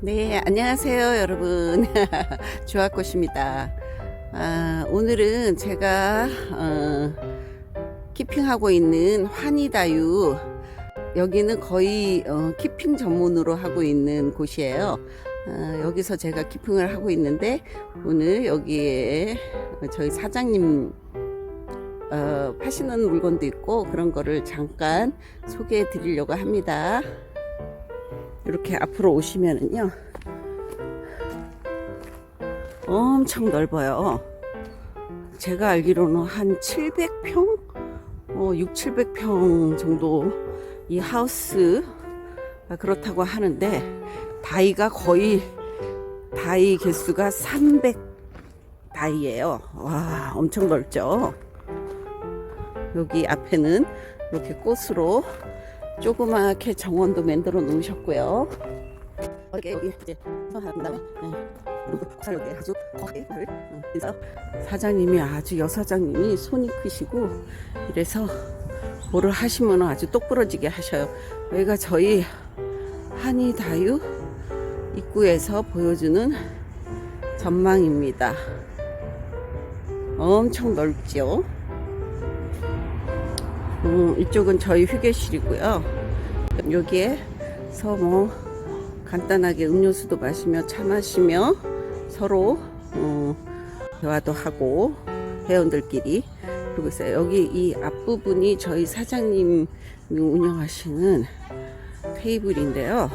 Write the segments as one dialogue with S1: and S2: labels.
S1: 네, 안녕하세요, 여러분. 조합꽃입니다. 아, 오늘은 제가 어, 키핑하고 있는 환희다유 여기는 거의 어, 키핑 전문으로 하고 있는 곳이에요. 어, 여기서 제가 키핑을 하고 있는데 오늘 여기에 저희 사장님 어, 파시는 물건도 있고 그런 거를 잠깐 소개해 드리려고 합니다. 이렇게 앞으로 오시면은요. 엄청 넓어요. 제가 알기로는 한 700평? 어, 6, 700평 정도 이 하우스가 그렇다고 하는데 다이가 거의 다이 개수가 300 다이예요. 와 엄청 넓죠? 여기 앞에는 이렇게 꽃으로 조그맣게 정원도 만들어 놓으셨고요. 이렇게 여기 이제 서한 다음에 여기 아주 거기를 그래서 사장님이 아주 여사장님이 손이 크시고 이래서 뭐를 하시면 아주 똑부러지게 하셔요. 여기가 저희 한이다유 입구에서 보여주는 전망입니다. 엄청 넓죠. 음, 이쪽은 저희 휴게실이고요. 여기에서 뭐 간단하게 음료수도 마시며 차 마시며 서로 어, 대화도 하고 회원들끼리 그리고 있어요. 여기 이 앞부분이 저희 사장님이 운영하시는 테이블인데요.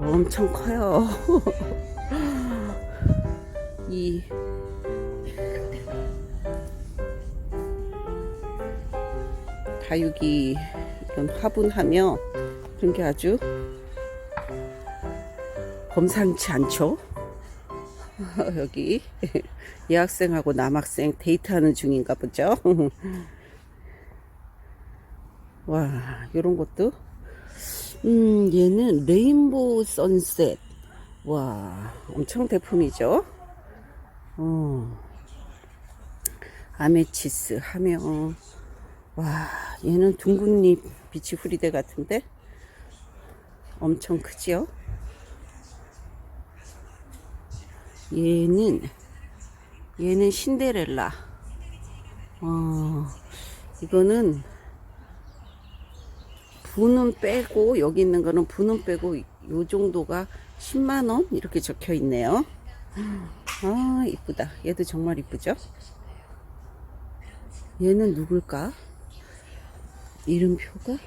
S1: 엄청 커요. 이 다육이 이런 화분하며 그런 게 아주 범상치 않죠. 여기 여학생하고 남학생 데이트하는 중인가 보죠. 와, 이런 것도. 음, 얘는 레인보우 선셋. 와, 엄청 대품이죠. 어. 아메치스 하며 와 얘는 둥근잎 비치 후리대 같은데? 엄청 크지요? 얘는 얘는 신데렐라. 어 이거는 분은 빼고 여기 있는 거는 분은 빼고 요 정도가 10만원? 이렇게 적혀 있네요. 아 이쁘다. 얘도 정말 이쁘죠? 얘는 누굴까 이름표가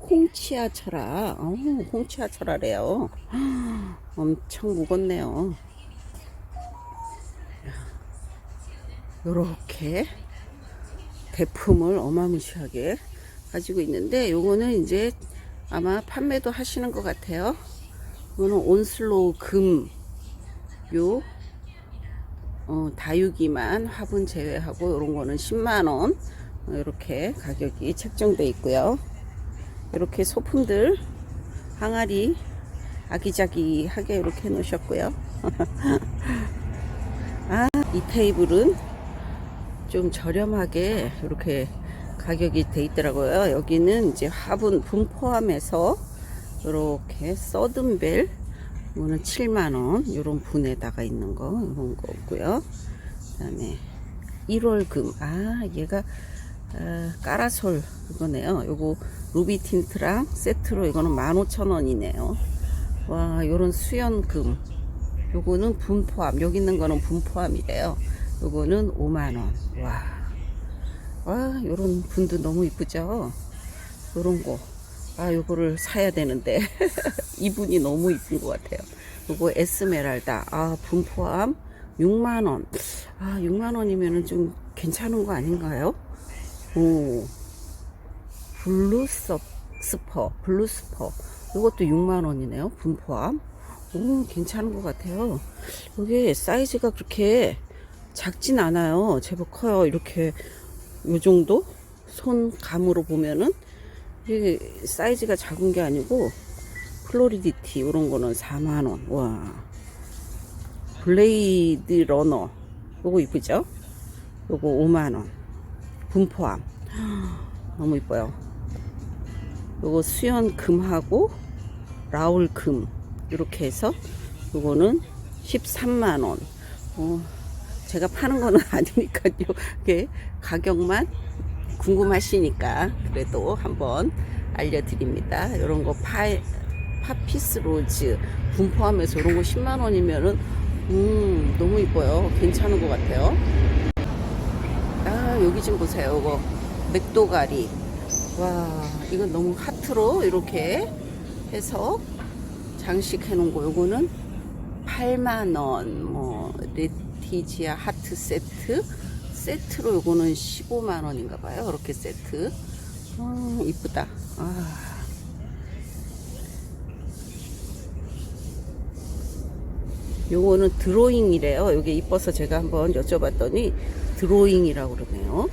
S1: 홍치아 철아. 어, 홍치아 철아래요. 엄청 무겁네요. 요렇게 대품을 어마무시하게 가지고 있는데 요거는 이제 아마 판매도 하시는 것 같아요. 이거는 온슬로우 금, 요, 어, 다육이만 화분 제외하고 요런 거는 10만원. 이렇게 가격이 책정되어 있고요. 이렇게 소품들 항아리 아기자기하게 이렇게 해 놓으셨고요. 아, 이 테이블은 좀 저렴하게 이렇게 가격이 돼 있더라고요. 여기는 이제 화분 분 포함해서 이렇게 서든벨 이거는 7만원 이런 분에다가 있는 거 이런 거고요. 그 다음에 1월 금. 아, 얘가 아, 까라솔 그거네요. 요거 루비 틴트랑 세트로 이거는 15,000원이네요. 와, 요런 수연금. 요거는 분 포함. 여기 있는 거는 분 포함이래요. 요거는 5만원. 와. 와, 요런 분도 너무 이쁘죠? 요런 거. 아, 요거를 사야 되는데. 이분이 너무 이쁜 것 같아요. 요거 에스메랄다. 아, 분 포함 6만원. 아, 6만원이면은 좀 괜찮은 거 아닌가요? 오. 블루서 스퍼, 블루스퍼. 이것도 6만원이네요. 분포함. 오, 괜찮은 것 같아요. 이게 사이즈가 그렇게 작진 않아요. 제법 커요. 이렇게, 요 정도? 손감으로 보면은, 이게 사이즈가 작은 게 아니고, 플로리디티, 이런 거는 4만원. 와. 블레이드 러너. 요거 이쁘죠? 요거 5만원. 분포함. 너무 이뻐요. 요거 수연 금하고 라울 금. 이렇게 해서 요거는 13만원. 어, 제가 파는 거는 아니니까요. 이게 가격만 궁금하시니까 그래도 한번 알려드립니다. 이런 거 파, 파피스 로즈 분포하면서 이런 거 10만 원이면은 음 너무 이뻐요. 괜찮은 것 같아요. 아 여기 좀 보세요. 이거 맥도가리. 와 이건 너무 하트로 이렇게 해서 장식해 놓은 거. 요거는 8만 원. 뭐 레티지아 하트 세트 세트로 요거는 15만 원인가 봐요. 이렇게 세트. 아, 이쁘다. 아. 요거는 드로잉이래요. 요게 이뻐서 제가 한번 여쭤봤더니 드로잉이라고 그러네요.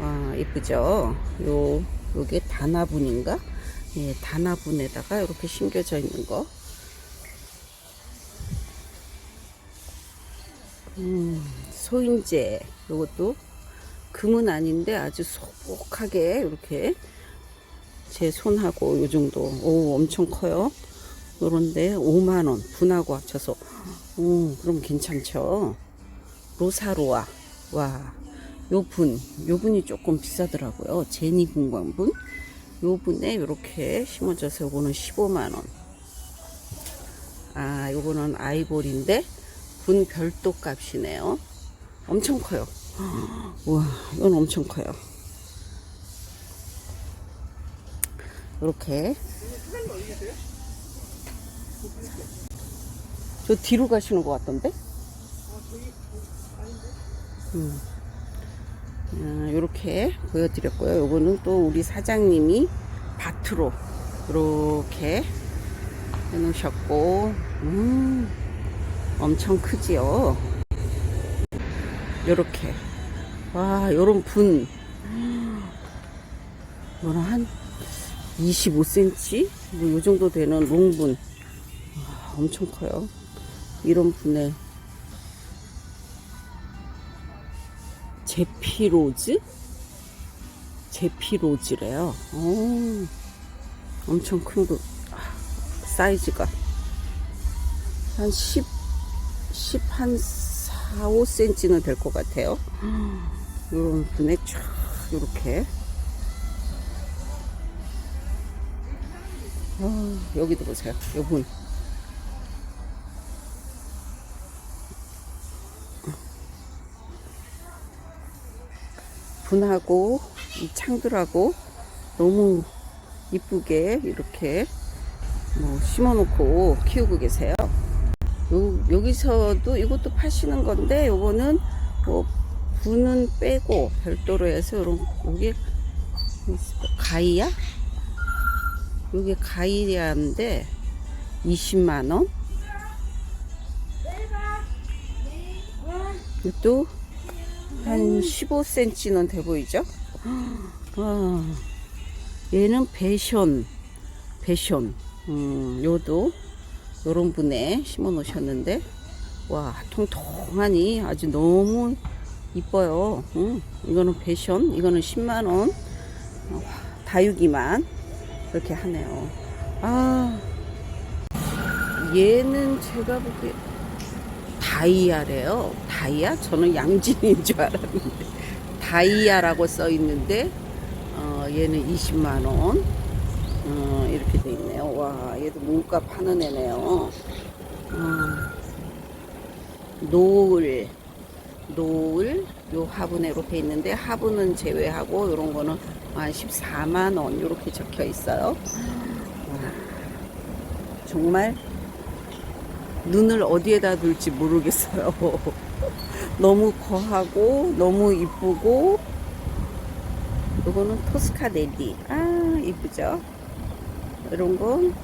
S1: 와, 이쁘죠? 요, 요게 단화분인가? 예, 단화분에다가 이렇게 심겨져 있는 거. 음, 소인재. 요것도 금은 아닌데 아주 소복하게 이렇게 제 손하고 요 정도. 오, 엄청 커요. 요런데 5만원. 분하고 합쳐서. 오, 그럼 괜찮죠? 로사로아. 와. 요 분. 요 분이 조금 비싸더라고요. 제니 분광분. 요 분에 이렇게 심어져서 요거는 15만원. 아, 요거는 아이보리인데 분 별도 값이네요. 엄청 커요. 우와, 이건 엄청 커요. 이렇게. 저 뒤로 가시는 것 같던데? 음. 아, 요렇게 보여드렸고요. 요거는 또 우리 사장님이 밭으로 이렇게 해놓으셨고, 음, 엄청 크지요. 요렇게. 와, 요런 분. 요런 한 25cm? 뭐, 요 정도 되는 롱분. 와, 엄청 커요. 이런 분에. 제피로즈? 제피로즈래요. 오, 엄청 큰 분. 아, 사이즈가. 한 10, 10, 한 4, 5cm는 될 것 같아요. 이런 분에 쫙, 이렇게. 아, 여기도 보세요. 요 분. 분하고 이 창들하고 너무 이쁘게 이렇게 뭐 심어놓고 키우고 계세요. 요, 여기서도 이것도 파시는 건데 요거는 뭐 분은 빼고 별도로 해서 요런 요게 가이야? 요게 가이야인데 20만원 이것도 한 15cm는 돼 보이죠? 아, 얘는 배션, 배션. 음, 요도 요런 분에 심어 놓으셨는데, 와, 통통하니 아주 너무 이뻐요. 음, 이거는 배션, 이거는 10만원. 어, 다육이만 이렇게 하네요. 아, 얘는 제가 보기에 다이아래요. 다이아? 저는 양진인 줄 알았는데 다이아라고 써 있는데 어, 얘는 20만 원 어, 이렇게 돼 있네요. 와 얘도 문값 하는 애네요. 어, 노을 노을 요 화분에 이렇게 있는데 화분은 제외하고 이런 거는 한 14만 원 이렇게 적혀 있어요. 와, 정말 눈을 어디에다 둘지 모르겠어요. 너무 거하고 너무 이쁘고 이거는 토스카 넬리 아 이쁘죠? 이런 건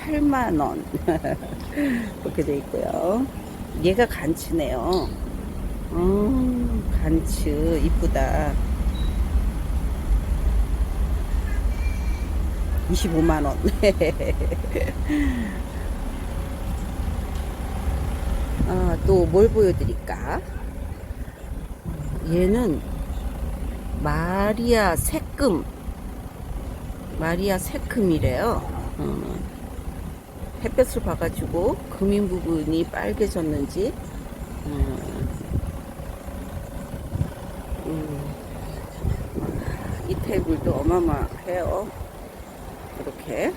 S1: 8만 원 이렇게 돼 있고요. 얘가 간츠네요. 음, 간츠 이쁘다. 25만 원. 아, 또뭘 보여드릴까? 얘는 마리아 새금. 마리아 새금이래요. 어. 햇볕을 봐가지고 금인 부분이 빨개졌는지 음, 음, 이 테이블도 어마어마해요. 이렇게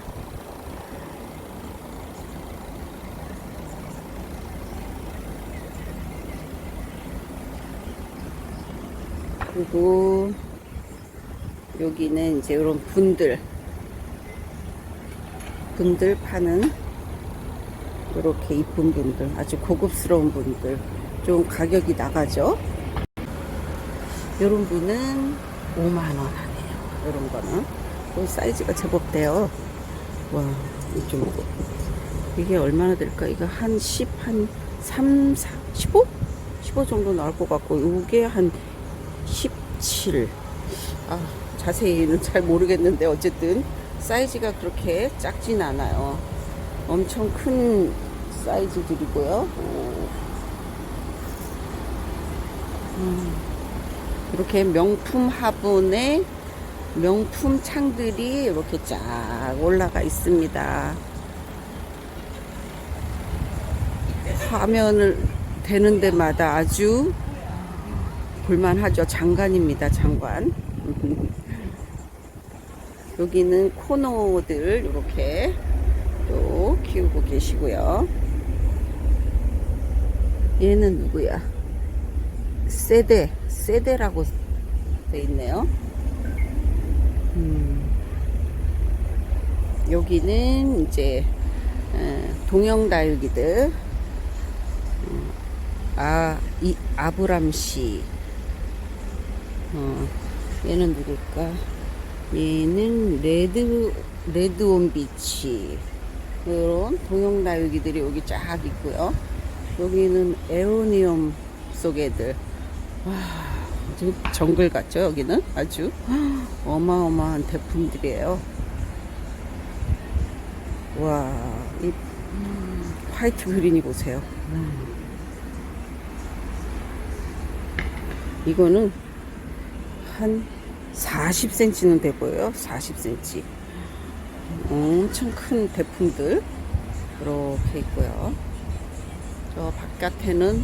S1: 그리고 여기는 이제 이런 분들. 분들 파는 이렇게 이쁜 분들 아주 고급스러운 분들. 좀 가격이 나가죠? 이런 분은 5만원 하네요. 이런 거는. 그 사이즈가 제법 돼요. 와이 정도. 이게 얼마나 될까? 이거 한 10, 한 3, 4, 15? 15 정도 나올 것 같고 이게 한 17. 아, 자세히는 잘 모르겠는데 어쨌든 사이즈가 그렇게 작진 않아요. 엄청 큰 사이즈들이고요. 오. 음, 이렇게 명품 화분에 명품 창들이 이렇게 쫙 올라가 있습니다. 화면을 대는 데마다 아주 볼만하죠. 장관입니다. 장관. 여기는 코너들 이렇게 또 키우고 계시고요. 얘는 누구야? 세대, 세대라고 돼 있네요. 음, 여기는 이제 에, 동영 다육이들 음, 아, 이 아브람 씨. 어, 얘는 누굴까? 얘는 레드 레드 온 비치. 이런 동영다육이들이 여기 쫙 있고요. 여기는 에오니엄 속 애들. 와, 아주 정글 같죠? 여기는 아주 어마어마한 대품들이에요. 와, 이 화이트 그린이 보세요. 이거는 한 40cm는 돼 보여요. 40cm. 엄청 큰 대품들 이렇게 있고요. 저 바깥에는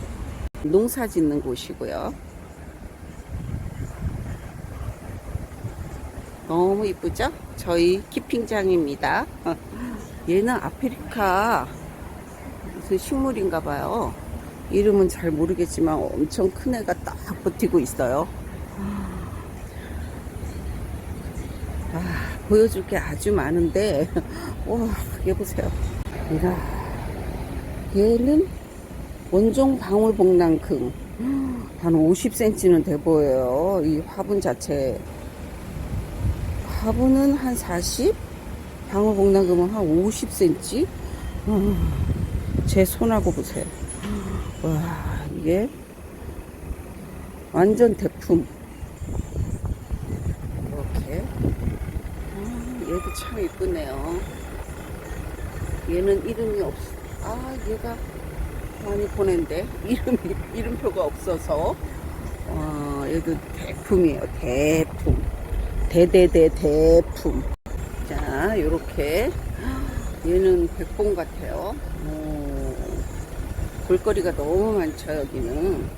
S1: 농사 짓는 곳이고요. 너무 이쁘죠? 저희 키핑장입니다. 얘는 아프리카 무슨 식물인가 봐요. 이름은 잘 모르겠지만 엄청 큰 애가 딱 버티고 있어요. 아, 보여줄 게 아주 많은데, 와, 얘 보세요. 이라, 얘는 원종 방울복랑금. 한 50cm는 돼 보여요. 이 화분 자체. 화분은 한 40? 방울복랑금은 한 50cm? 제 손하고 보세요. 와, 이게 완전 대품. 이렇게. 아, 얘도 참 이쁘네요. 얘는 이름이 없, 아, 얘가 많이 보낸데. 이름이, 이름표가 없어서. 어, 얘도 대품이에요. 대품. 대대대 대품. 자, 요렇게. 얘는 백봉 같아요. 오, 볼거리가 너무 많죠, 여기는.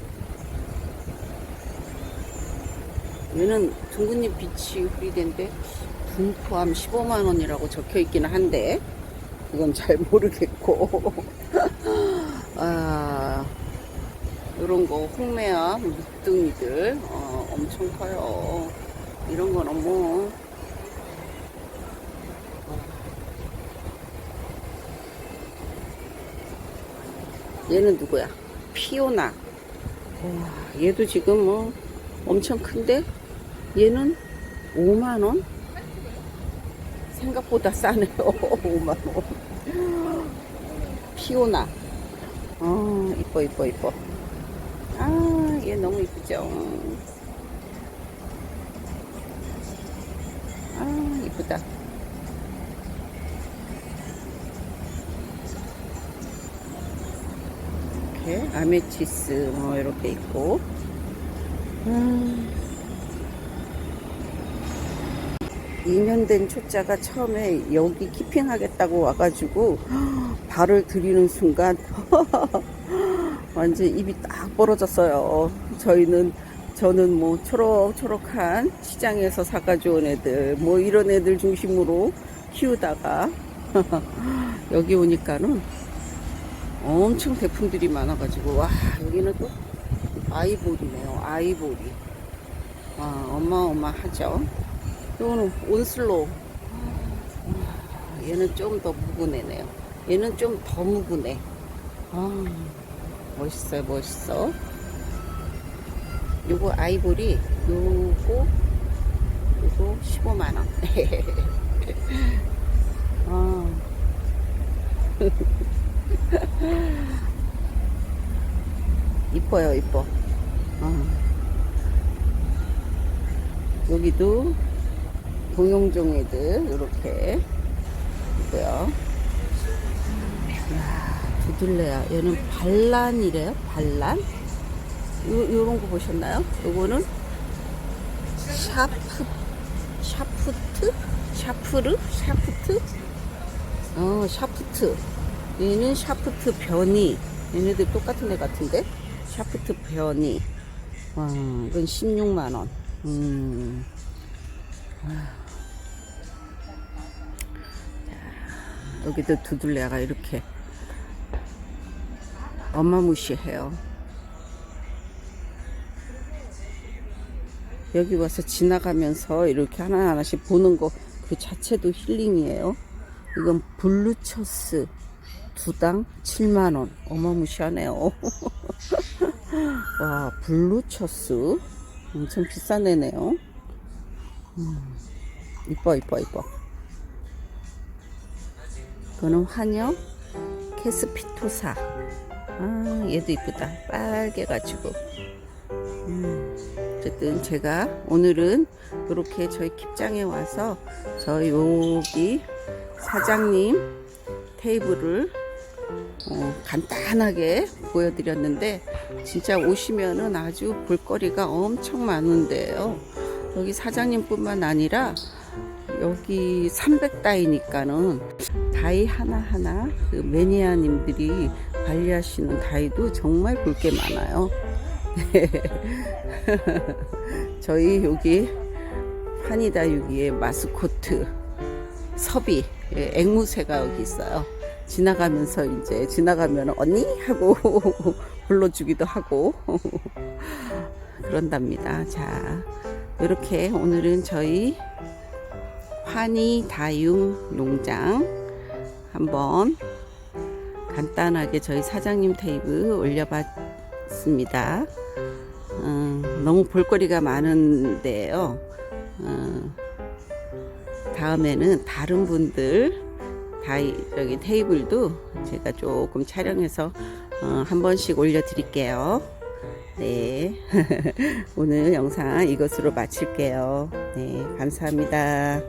S1: 얘는 둥근잎 빛이 흐리된데 분 포함 15만원이라고 적혀 있기는 한데 그건 잘 모르겠고. 아 요런 거 홍매와 묵둥이들 어, 엄청 커요. 이런 거는 뭐 얘는 누구야? 피오나. 와, 얘도 지금 뭐 엄청 큰데? 얘는 5만원? 생각보다 싸네요. 5만원. 피오나. 어, 이뻐, 이뻐, 이뻐. 아, 얘 너무 이쁘죠. 아, 이쁘다. 이렇게 아메치스 뭐 이렇게 있고. 음. 2년 된 초짜가 처음에 여기 키핑하겠다고 와가지고 발을 들이는 순간 완전 입이 딱 벌어졌어요. 저희는 저는 뭐 초록초록한 시장에서 사가져온 애들 뭐 이런 애들 중심으로 키우다가 여기 오니까는 엄청 대품들이 많아가지고 와 여기는 또 아이보리네요 아이보리 와 어마어마하죠 이거는 온슬로 아, 얘는 좀더 애네요. 얘는 좀더애 아, 멋있어요 멋있어. 요거 아이보리 요거 요거 15만원. 아. 이뻐요 이뻐. 어. 여기도 공룡종이들 이렇게 있고요. 이야, 두들레야. 얘는 반란이래요? 반란? 요, 요런 거 보셨나요? 요거는 샤프 샤프트? 샤프르? 샤프트? 어 샤프트. 얘는 샤프트 변이. 얘네들 똑같은 애 같은데? 샤프트 변이. 와 이건 16만원. 음. 자, 여기도 두들레가 이렇게 어마무시해요 여기 와서 지나가면서 이렇게 하나하나씩 보는 거 그 자체도 힐링이에요. 이건 블루처스 두 당 7만원. 어마무시하네요. 와, 블루처스. 엄청 비싼 애네요. 음, 이뻐, 이뻐, 이뻐. 이거는 환영 캐스피토사. 아, 얘도 이쁘다. 빨개 가지고. 어쨌든 제가 오늘은 이렇게 저희 킵장에 와서 저희 여기 사장님 테이블을 어, 간단하게 보여드렸는데 진짜 오시면은 아주 볼거리가 엄청 많은데요. 여기 사장님뿐만 아니라 여기 300다이니까는 다이 하나하나 그 매니아님들이 관리하시는 다이도 정말 볼 게 많아요. 저희 여기 한이다 유기의 마스코트 섭이 예, 앵무새가 여기 있어요. 지나가면서 이제 지나가면 언니 하고 불러주기도 하고 그런답니다. 자 이렇게 오늘은 저희 환희 다융 농장 한번 간단하게 저희 사장님 테이블 올려봤습니다. 어, 너무 볼거리가 많은데요. 어, 다음에는 다른 분들 다 여기 테이블도 제가 조금 촬영해서 어, 한 번씩 올려드릴게요. 네. 오늘 영상 이것으로 마칠게요. 네. 감사합니다.